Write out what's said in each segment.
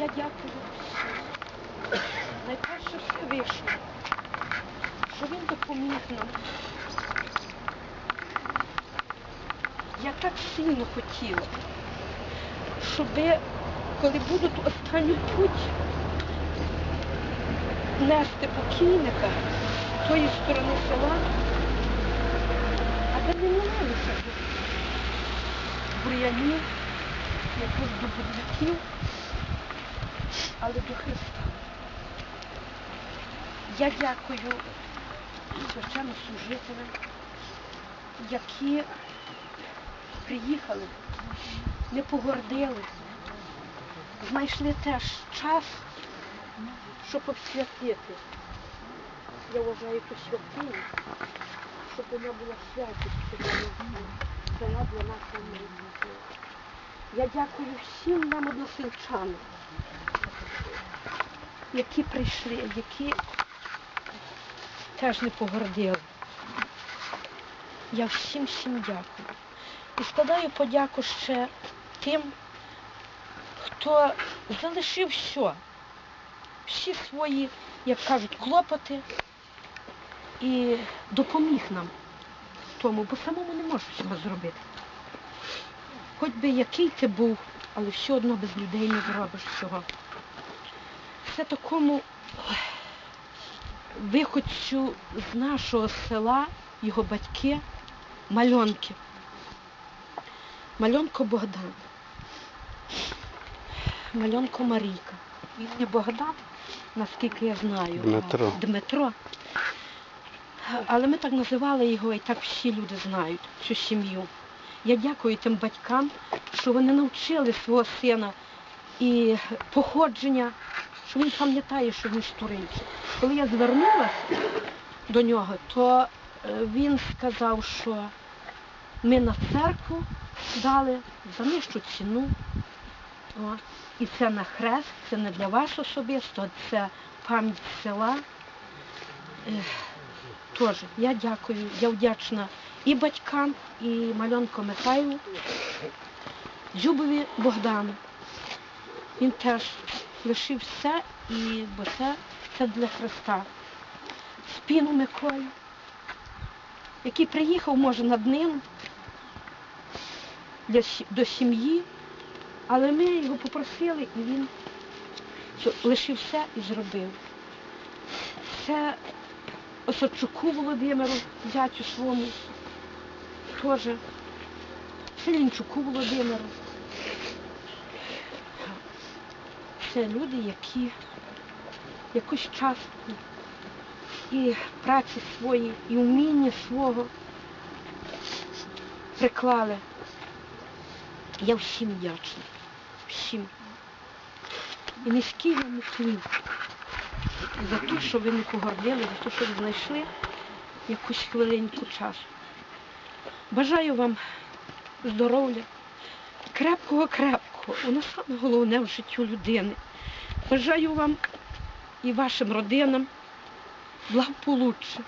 Я дякую. Найперше Всевишньому, що він допоміг нам. Я так сильно хотіла, щоб коли будуть останню путь нести покійника з тої сторони села, аби не молилися до бур'янів, до бур'яків, але до Христа. Я дякую священнослужителям, які приїхали, не погордили, знайшли теж час, щоб обсвятити. Я вважаю ту святиню, щоб вона була святістю дана для нашого майбутнього. Я дякую всім нам односельчанам, які прийшли, які теж не погордили. Я всім всім дякую. І складаю подяку ще тим, хто залишив все, всі свої, як кажуть, клопоти і допоміг нам тому, бо самому не можеш себе зробити. Хоч би який ти був, але все одно без людей не зробиш цього. Це такому виходцю з нашого села, його батьки, мальонки. Мальонко Богдан. Мальонко Марійка. Він не Богдан, наскільки я знаю. Дмитро. Дмитро. Але ми так називали його, і так всі люди знають цю сім'ю. Я дякую тим батькам, що вони навчили свого сина і походження, що він пам'ятає, що він штуринці. Коли я звернулася до нього, то е, він сказав, що ми на церкву дали за нижчу ціну. О, і це на хрест, це не для вас особисто, це пам'ять села. Ех, Теж я дякую, я вдячна і батькам, і Мальонко Михайлу, Дзюбові Богдану. Він теж лишив все, і, бо це, це для Христа. Спіну Миколі, який приїхав, може, над ним для, до сім'ї, але ми його попросили, і він лишив все і зробив. Це Осадчуку Володимиру, зятю своєму, теж. Селінчуку Володимиру. Це люди, які якусь частку і праці свої, і вміння свого приклали. Я всім вдячна. Всім. І низький вам уклін за те, що ви не погордили, за те, що ви знайшли якусь хвилинку часу. Бажаю вам здоров'я, крепкого, крепкого. Воно саме головне в життю людини. Бажаю вам і вашим родинам благополуччя,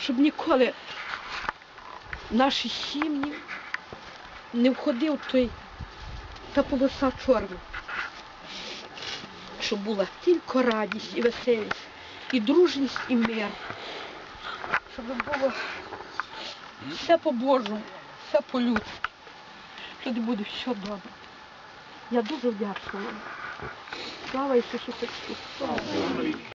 щоб ніколи наші сім'ї не входив той та полоса чорна щоб була тільки радість і веселість, і дружність, і мир. Щоб було все по-божому, все по-людськи. Тоді буде все добре. Я дуже вдячна вам. Слава Ісусу Христу!